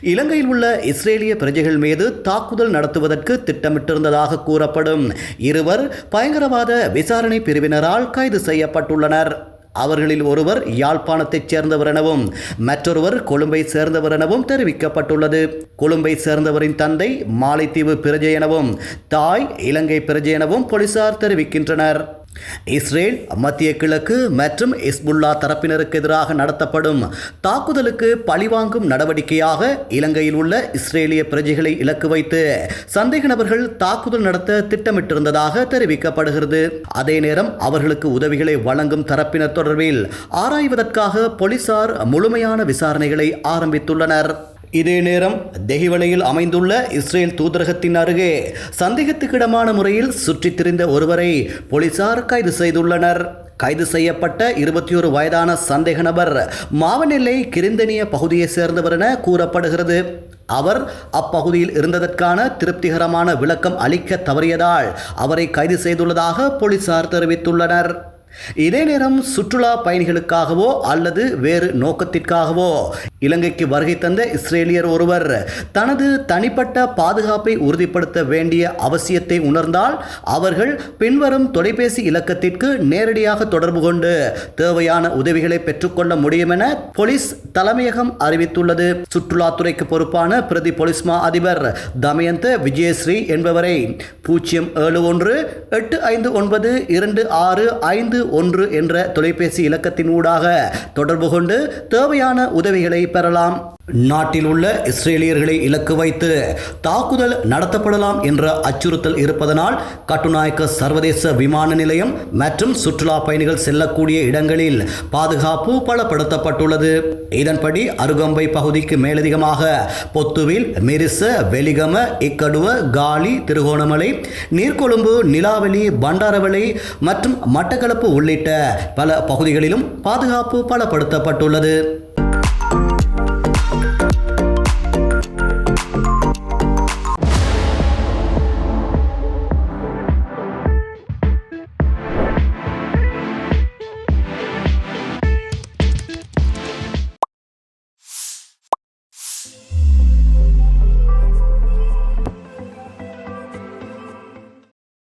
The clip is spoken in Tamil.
இலங்கையில் உள்ள இஸ்ரேலிய பிரஜைகள் மீது தாக்குதல் நடத்துவதற்கு திட்டமிட்டிருந்ததாக கூறப்படும். இருவர் பயங்கரவாத விசாரணை பிரிவினரால் கைது செய்யப்பட்டுள்ளனர். அவர்களில் ஒருவர் யாழ்ப்பாணத்தைச் சேர்ந்தவர் எனவும் மற்றொருவர் கொழும்பை சேர்ந்தவர் எனவும் தெரிவிக்கப்பட்டுள்ளது. கொழும்பை சேர்ந்தவரின் தந்தை மாலைத்தீவு பிரஜை எனவும் தாய் இலங்கை பிரஜை எனவும் போலீசார் தெரிவிக்கின்றனர். இஸ்ரேல் மத்திய கிழக்கு மற்றும் இஸ்புல்லா தரப்பினருக்கு எதிராக நடத்தப்படும் தாக்குதலுக்கு பழிவாங்கும் நடவடிக்கையாக இலங்கையில் உள்ள இஸ்ரேலிய பிரஜைகளை இலக்கு வைத்து சந்தேக நபர்கள் தாக்குதல் நடத்த திட்டமிட்டிருந்ததாக தெரிவிக்கப்படுகிறது. அதே நேரம் அவர்களுக்கு உதவிகளை வழங்கும் தரப்பினர் தொடர்பில் ஆராய்வதற்காக போலீசார் முழுமையான விசாரணைகளை ஆரம்பித்துள்ளனர். இதே நேரம் தெஹிவளையில் அமைந்துள்ள இஸ்ரேல் தூதரகத்தின் அருகே சந்தேகத்துக்கிடமான முறையில் சுற்றித் திரிந்த ஒருவரை போலீசார் கைது செய்துள்ளனர். கைது செய்யப்பட்ட இருபத்தி ஒரு வயதான சந்தேக நபர் மாவனெல்லை கிருந்தனிய பகுதியைச் சேர்ந்தவர் என கூறப்படுகிறது. அவர் அப்பகுதியில் இருந்ததற்கான திருப்திகரமான விளக்கம் அளிக்க தவறியதால் அவரை கைது செய்துள்ளதாக போலீசார் தெரிவித்துள்ளனர். இதே நேரம் சுற்றுலா பயணிகளுக்காகவோ அல்லது வேறு நோக்கத்திற்காகவோ இலங்கைக்கு வருகை தந்த இஸ்ரேலியர் ஒருவர். தனது தனிப்பட்ட பாதுகாப்பை உறுதிப்படுத்த வேண்டிய அவசியத்தை உணர்ந்தால் அவர்கள் பின்வரும் தொலைபேசி இலக்கத்திற்கு நேரடியாக தொடர்பு கொண்டு தேவையான உதவிகளை பெற்றுக்கொள்ள முடியும் என போலீஸ் தலைமையகம் அறிவித்துள்ளது. சுற்றுலாத்துறைக்கு பொறுப்பான பிரதி போலீஸ் மா அதிபர் தமயந்த விஜயஸ்ரீ என்பவரை பூஜ்ஜியம் ஏழு ஒன்று எட்டு ஐந்து ஒன்பது இரண்டு ஆறு ஐந்து ஒன்று என்ற தொலைபேசி இலக்கத்தின் ஊடாக தொடர்பு கொண்டு தேவையான உதவிகளை பெறலாம். நாட்டில் உள்ள இஸ்ரேலியர்களை இலக்கு வைத்து தாக்குதல் நடத்தப்படலாம் என்ற அச்சுறுத்தல் இருப்பதனால் கட்டுநாயக்க சர்வதேச விமான நிலையம் மற்றும் சுற்றுலா பயணிகள் செல்லக்கூடிய இடங்களில் பாதுகாப்பு பலப்படுத்தப்பட்டுள்ளது. இதன்படி அருகம்பை பகுதிக்கு மேலதிகமாக பொத்துவில் மெரிச வெலிகம இக்கடுவ காலி திருகோணமலை நீர்கொழும்பு நிலாவெளி பண்டாரவளை மற்றும் மட்டக்களப்பு உள்ளிட்ட பல பகுதிகளிலும் பாதுகாப்பு பலப்படுத்தப்பட்டுள்ளது.